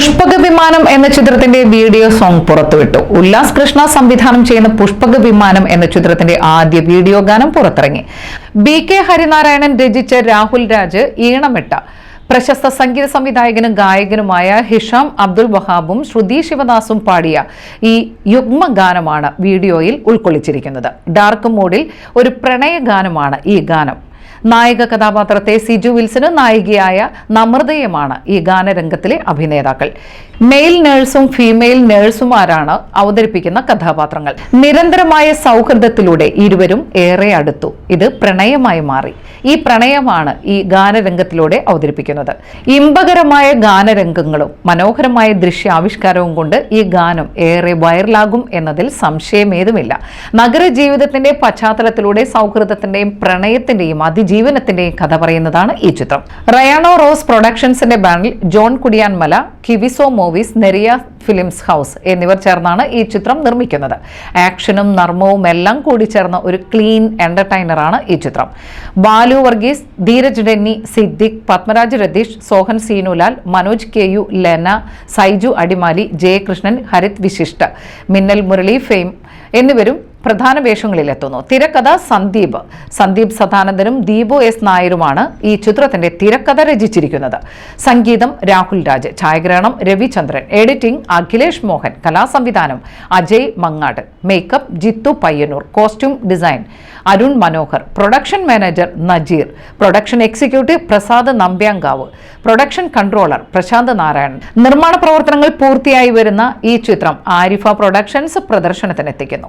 പുഷ്പക വിമാനം എന്ന ചിത്രത്തിന്റെ വീഡിയോ സോങ് പുറത്തുവിട്ടു. ഉല്ലാസ് കൃഷ്ണ സംവിധാനം ചെയ്യുന്ന പുഷ്പക വിമാനം എന്ന ചിത്രത്തിന്റെ ആദ്യ വീഡിയോ ഗാനം പുറത്തിറങ്ങി. ബി കെ ഹരിനാരായണൻ രചിച്ച രാഹുൽ രാജ് ഈണമിട്ട. പ്രശസ്ത സംഗീത സംവിധായകനും ഗായകനുമായ ഹിഷാം അബ്ദുൽ വഹാബും ശ്രുതി ശിവദാസും പാടിയ ഈ യുഗ്മ ഗാനമാണ് വീഡിയോയിൽ ഉൾക്കൊള്ളിച്ചിരിക്കുന്നത്. ഡാർക്ക് മോഡിൽ ഒരു പ്രണയ ഗാനമാണ് ഈ ഗാനം. നായിക കഥാപാത്രത്തെ സിജു വിൽസനും നായികയായ നമൃതയുമാണ് ഈ ഗാനരംഗത്തിലെ അഭിനേതാക്കൾ. മെയിൽ നേഴ്സും ഫീമെയിൽ നേഴ്സുമാരാണ് അവതരിപ്പിക്കുന്ന കഥാപാത്രങ്ങൾ. നിരന്തരമായ സൗഹൃദത്തിലൂടെ ഇരുവരും ഏറെ അടുത്തു. ഇത് പ്രണയമായി മാറി. ഈ പ്രണയമാണ് ഈ ഗാനരംഗത്തിലൂടെ അവതരിപ്പിക്കുന്നത്. ഇമ്പകരമായ ഗാനരംഗങ്ങളും മനോഹരമായ ദൃശ്യാവിഷ്കാരവും കൊണ്ട് ഈ ഗാനം ഏറെ വൈറലാകും എന്നതിൽ സംശയമേതുമില്ല. നഗരജീവിതത്തിന്റെ പശ്ചാത്തലത്തിലൂടെ സൗഹൃദത്തിന്റെയും പ്രണയത്തിന്റെയും അതിജീവനത്തിന്റെയും കഥ പറയുന്നതാണ് ഈ ചിത്രം. റയാണോ റോസ് പ്രൊഡക്ഷൻസിന്റെ ബാനറിൽ ജോൺ കുടിയാൻമല കിവിസോ മൂവീസ് നെറിയ ഫിലിംസ് ഹൗസ് എന്നിവർ ചേർന്നാണ് ഈ ചിത്രം നിർമ്മിക്കുന്നത്. ആക്ഷനും നർമ്മവും എല്ലാം കൂടി ചേർന്ന ഒരു ക്ലീൻ എന്റർടൈനറാണ് ഈ ചിത്രം. Balu Varghese Dheeraj Denny Siddique Padmaraj Ratheesh Sohan Seenulal Manoj K U Lena Saiju Adimali Jayakrishnan Harith Vishishta Minnal Murali fame എന്നിവരും പ്രധാന വേഷങ്ങളിലെത്തുന്നു. തിരക്കഥ സന്ദീപ്. സന്ദീപ് സദാനന്ദനും ദീപു എസ് നായരുമാണ് ഈ ചിത്രത്തിന്റെ തിരക്കഥ രചിച്ചിരിക്കുന്നത്. സംഗീതം രാഹുൽ രാജ് ഛായാഗ്രഹണം Ravichandran editing Akhilesh Mohan കലാസംവിധാനം Ajay Mangad makeup Jithu Payyanur costume design Arun Manohar production manager Najeer production executive Prasad Nambiyankavu production controller Prashanth Narayanan. നിർമ്മാണ പ്രവർത്തനങ്ങൾ പൂർത്തിയായി വരുന്ന ഈ ചിത്രം ആരിഫ പ്രൊഡക്ഷൻസ് പ്രദർശനത്തിനെത്തിക്കുന്നു.